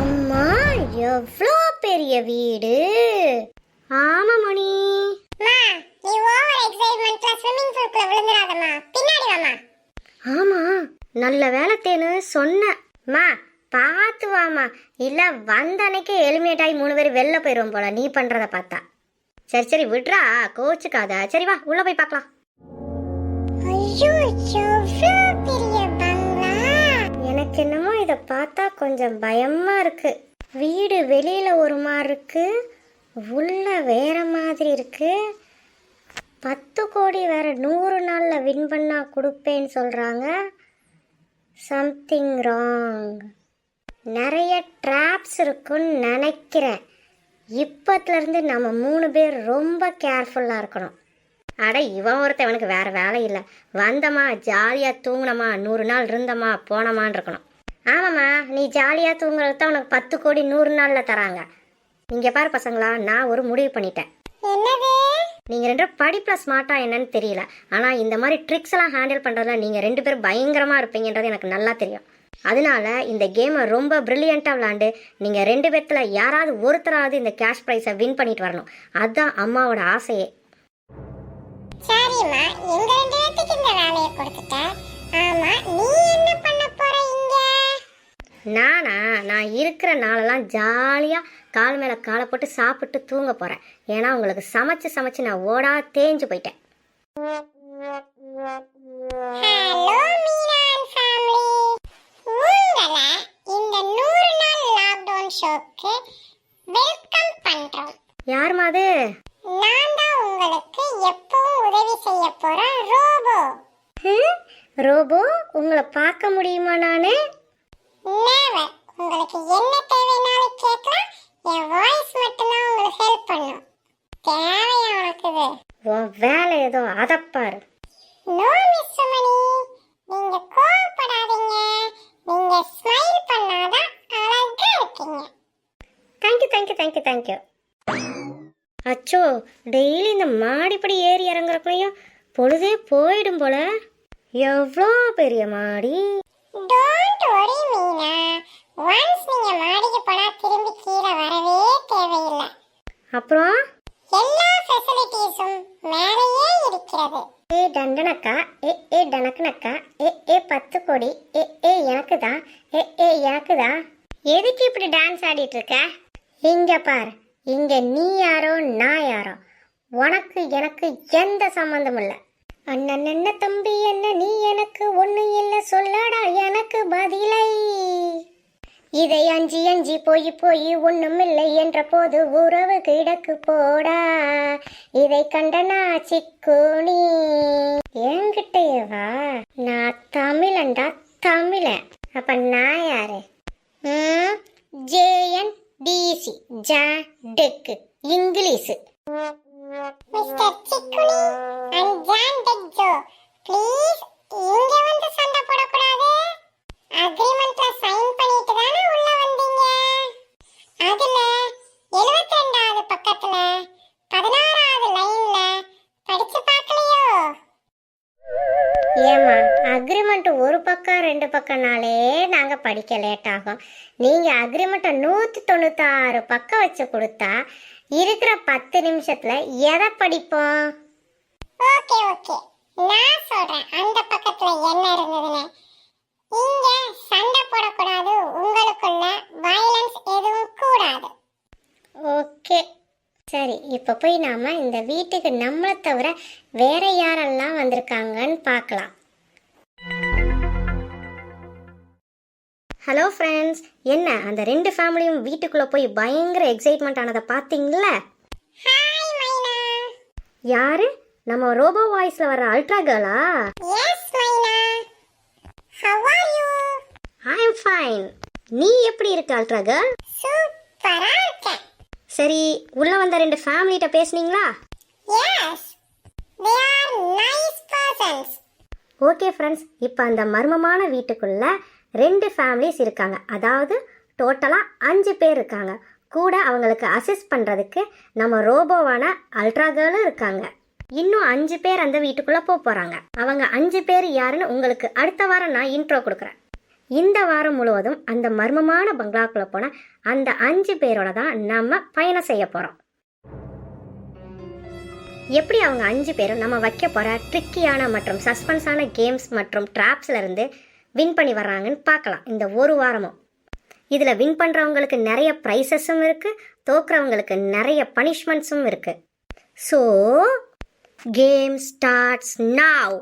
அம்மா எவ்வளோ பெரிய வீடு? ஆமா மணி. நீ ஓவர் எக்ஸைட்மெண்ட்ல ஸ்விம்மிங் பூல்குள்ள விழுந்துடாதம்மா. பின்னாடி வாமா ஆமா நல்ல வேலை தேனு சொன்னம்மா பார்த்து வாமா இல்ல வந்த அன்னைக்கு எலிமினேட் ஆகி மூணு பேர் வெளில போயிடுவோம் போல. நீ பண்றத பார்த்தா. சரி சரி விட்றா. கோச்சுக்காத. சரி வா உள்ள போய் பார்க்கலாம். எனக்கு என்னமோ இதை பார்த்தா கொஞ்சம் பயமா இருக்கு. வீடு வெளியில ஒரு மாதிரி இருக்கு. உள்ள வேற மாதிரி இருக்கு. பத்து கோடி வேற நூறு நாளில் வின் பண்ணா கொடுப்பேன்னு சொல்றாங்க. சம்திங் ராங் நிறைய ட்ராப்ஸ் இருக்குன்னு நினைக்கிறேன். இப்பத்துல இருந்து நம்ம மூணு பேர் ரொம்ப கேர்ஃபுல்லாக இருக்கணும். அட இவன் ஒருத்தன் வேற வேலை இல்லை. வந்தமா ஜாலியாக தூங்கினமா நூறு நாள் இருந்தமா போனமான்னு இருக்கணும். ஆமாம்மா நீ ஜாலியாக தூங்குறது தான் உனக்கு பத்து கோடி நூறு நாளில் தராங்க. நீங்கள் பாரு பசங்களா நான் ஒரு முடிவு பண்ணிட்டேன். நீங்கள் ரெண்டு படிப்பில் ஸ்மார்ட்டாக என்னன்னு தெரியல. ஆனால் இந்த மாதிரி ட்ரிக்ஸ் எல்லாம் ஹேண்டில் பண்ணுறதுல நீங்கள் ரெண்டு பேரும் பயங்கரமாக இருப்பீங்கன்றது எனக்கு நல்லா தெரியும். அதனால இந்த கேமை ரொம்ப ப்ரில்லியண்ட்டாக விளாண்டு நீங்கள் ரெண்டு பேர்த்தில் யாராவது ஒருத்தராவது இந்த கேஷ் ப்ரைஸை வின் பண்ணிட்டு வரணும். அதுதான் அம்மாவோட ஆசையே. சரிம்மா எங்க ரெண்டு பேத்துக்கு இந்த வேலையை கொடுத்துட்ட? ஆமா நீ என்ன பண்ண போற இங்க? நானா? நான் இருக்கிற நாளெல்லாம் ஜாலியாக கால் மேலே காலை போட்டு சாப்பிட்டு தூங்க போகிறேன் ஏன்னா உங்களுக்கு சமைச்சு சமைச்சு நான் ஓடா தேஞ்சு போயிட்டேன். ஹலோ மீனான் ஃபேமிலி உங்களை இந்த நூறு நாள் லாக்டவுன் ஷோக்கு வெல்கம் பண்றோம். யாரும்மா அது? ரோபோ உங்களை பார்க்க முடியுமா நானு? உங்களுக்கு என்ன தேவைனாலும் கேட்கலாம். என் வாய்ஸ் மட்டும்தான் உங்களுக்கு ஹெல்ப் பண்ணும். தேவையா உனக்கு இது? உன் வேலை ஏதோ அதப்பாரு நோ மிஸ் சுமணி. நீங்க கோவப்படாதீங்க. நீங்க ஸ்மைல் பண்ணாதான் அழகா இருக்கீங்க thank you thank you thank you thank you அச்சோ டெய்லி இந்த மாடிப்படி ஏறி இறங்குறப்பையும் பொழுதே போயிடும் போல. எவ்வளோ பெரிய மாடி? Don't worry Meena. ஒன்ஸ் நீங்க மாடிக்கு போனா திரும்பி கீழே வரவே தேவையில்லை. அப்புறம்? எல்லா ஃபெசிலிட்டிஸும் மேலேயே இருக்கிறது. ஏ டண்டனக்கா ஏ ஏ டனக்குனக்கா ஏ ஏ பத்து கோடி? ஏ ஏ எனக்கு தான் ஏ ஏ எனக்கு தான் எதுக்கு இப்படி டான்ஸ் ஆடிட்டு இருக்க இங்க பார். இங்க நீ யாரோ நான் யாரோ. உனக்கு எனக்கு எந்த சம்மந்தமும் இல்லை. அண்ணன் என்ன தம்பி என்ன நீ எனக்கு ஒன்று இல்லை சொல்லடா எனக்கு பதிலை. இதை அஞ்சி அஞ்சி போய் போய் ஒன்றுமில்லை என்ற போது உறவு கிடக்கு போடா. இதை கண்டனா சிக்கோணி என்கிட்டயே வா. நான் தமிழன்டா தமிழன் அப்ப நான் யாரு? ஜேஎன் டிசி ஜாடெக்கு இங்கிலீஷு. மிஸ்டர் சிக்குனி அண்ட் அதுல 72வது பக்கத்துல பதினாறாவது லைன்ல படிச்சு பார்க்கலையோ? ஏமா அக்ரிமெண்ட் ஒரு பக்கம் ரெண்டு பக்கம்னாலே நாங்க படிக்க லேட் ஆகும். நீங்க அக்ரிமெண்ட்டை நூத்தி தொண்ணூத்தாறு பக்கம் வச்சு கொடுத்தா இருக்கிற பத்து நிமிஷத்துல எதை படிப்போம்? Okay okay. நான் சொல்றேன் அந்த பக்கத்துல என்ன இருந்ததுன்னு. சரி இப்போ போய் நாம இந்த வீட்டுக்கு நம்மளை தவிர வேற யாரெல்லாம் வந்திருக்காங்கன்னு பார்க்கலாம். ஹலோ ஃப்ரெண்ட்ஸ் என்ன அந்த ரெண்டு ஃபேமிலியும் வீட்டுக்குள்ளே போய் பயங்கர எக்ஸைட்மெண்ட் ஆனதை பார்த்தீங்களா? யாரு? நம்ம ரோபோ வாய்ஸில் வர அல்ட்ரா கேர்ளா ஐ எம் ஃபைன் நீ எப்படி இருக்க அல்ட்ரா கேர்ள் சரி உள்ள வந்த ரெண்டு ஃபேமிலிகிட்ட பேசுனீங்களா? Yes they are nice persons okay friends இப்போ அந்த மர்மமான வீட்டுக்குள்ள ரெண்டு ஃபேமிலிஸ் இருக்காங்க. அதாவது டோட்டலாக அஞ்சு பேர் இருக்காங்க. கூட அவங்களுக்கு அசிஸ்ட் பண்ணுறதுக்கு நம்ம ரோபோவான அல்ட்ரா கேர்ளும் இருக்காங்க. இன்னும் அஞ்சு பேர் அந்த வீட்டுக்குள்ள போக போறாங்க. அவங்க அஞ்சு பேர் யாருன்னு உங்களுக்கு அடுத்த வாரம் நான் இன்ட்ரோ கொடுக்குறேன். இந்த வாரம் முழுவதும் அந்த மர்மமான பங்களாக்குள்ள போன அந்த அஞ்சு பேரோட தான் நம்ம பயணம் செய்ய போறோம். எப்படி அவங்க அஞ்சு பேரும் நம்ம வைக்க போற ட்ரிக்கியான மற்றும் சஸ்பென்ஸான கேம்ஸ் மற்றும் ட்ராப்ஸ்ல இருந்து வின் பண்ணி வர்றாங்கன்னு பார்க்கலாம். இந்த ஒரு வாரமும். இதில் வின் பண்ணுறவங்களுக்கு நிறைய ப்ரைஸஸும் இருக்குது தோக்குறவங்களுக்கு நிறைய பனிஷ்மெண்ட்ஸும் இருக்குது ஸோ கேம் ஸ்டார்ட்ஸ் நாவ்.